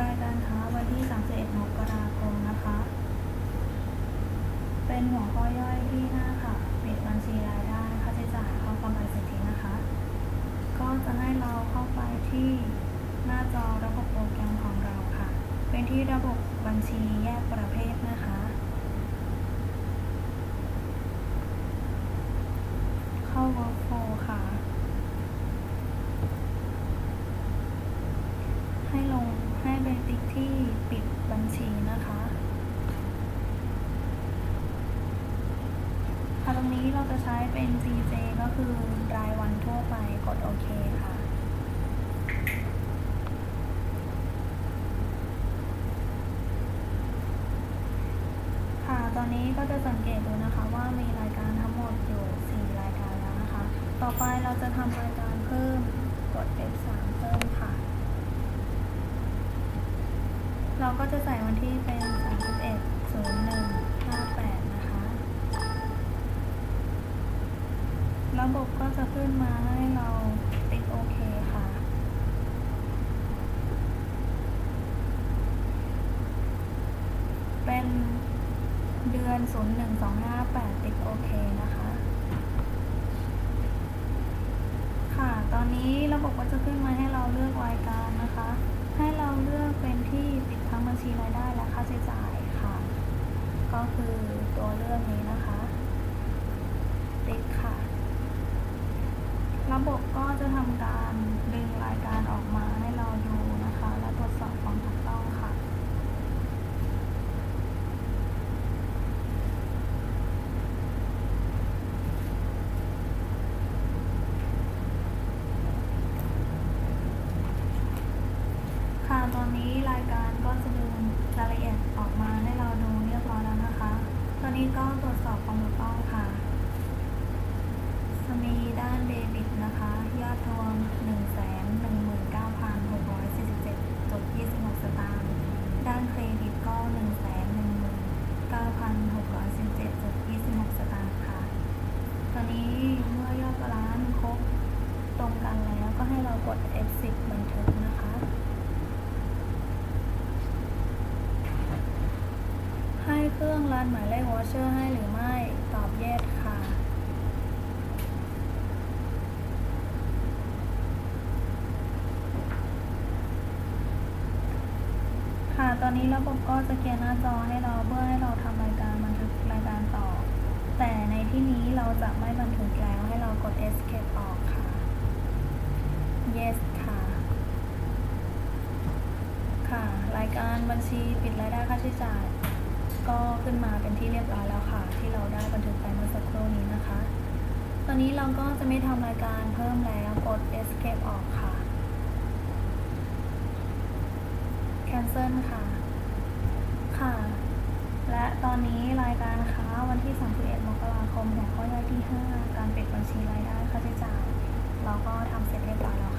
รายการค้าวันที่ 31 มกราคมนะคะ เป็นหัวข้อย่อยที่หน้าค่ะปิดบัญชีรายได้ค่าใช้จ่ายเข้าฟังรายสิทธินะคะ ก็จะให้เราเข้าไปที่หน้าจอระบบโปรแกรมของเราค่ะ เป็นที่ระบบบัญชีแยกประเภทนะคะ เข้า workflow ค่ะ ให้ลงให้ไปติ๊กที่ปิดบัญชีนะคะค่ะตรงนี้ เราจะใช้เป็น CJ ก็คือรายวันทั่วไปกดโอเคค่ะ ค่ะ ตอนนี้ก็จะสังเกตดูนะคะว่ามีรายการทั้งหมดอยู่ 4 รายการแล้วนะคะ ต่อไปเราจะทำรายการเพิ่มกด F3 เพิ่มค่ะ เราก็จะใส่วันที่เป็น บบก็จะขึ้นมาให้เราติ๊กโอเคค่ะ เป็นเดือน 01258 ติ๊กโอเคนะคะ ค่ะ ตอนนี้ระบบก็จะขึ้นมาให้เราเลือกรายการนะคะ ให้เราเลือกเป็นที่ปิดทั้งบัญชีรายได้และค่าใช้จ่ายค่ะ ก็คือตัวเลือกนี้นะคะ ติ๊กค่ะ ระบบก็จะทำการดึงรายการออกมาให้เราดูนะคะ และตรวจสอบความถูกต้องค่ะ ค่ะตอนนี้รายการก็จะดึงรายละเอียดออกมาให้เราดูเรียบร้อยแล้วนะคะ ตอนนี้ก็ตรวจสอบความถูกต้องค่ะจะมีด้านเดบิตนะคะ ยอดรวม 1 1 9 6 4 7 26 สตางค์ ด้านเครดิตก็ 1 1 9 6 1 7 26 สตางค์ค่ะ ตอนนี้เมื่อยอดบาลานซ์ครบตรงกันแล้วก็ให้เรากด F10 บันทึกนะคะ ให้ หมายเลขวอเชอร์ให้หรือไม่ ตอบ yes ค่ะ ค่ะ ตอนนี้ระบบก็จะเคลียร์หน้าจอให้เราเพื่อให้เราทำรายการบันทึกรายการต่อ แต่ในที่นี้เราจะไม่บันทึกแล้วให้เรากด escape ออกค่ะ yes ค่ะ ค่ะ รายการบัญชีปิดรายได้ค่าใช้จ่าย ก็ขึ้นมาเป็นที่เรียบร้อยแล้วค่ะ ที่เราได้บันทึกไปเมื่อสักครู่นี้นะคะ ตอนนี้เราก็จะไม่ทำรายการเพิ่มแล้วกด escape ออกค่ะ cancel ค่ะ ค่ะ และตอนนี้รายการค้าวันที่ 31 มกราคมหัวข้อย่อยที่ 5 การปิดบัญชีรายได้ค่าใช้จ่าย เราก็ทำเสร็จเรียบร้อยแล้ว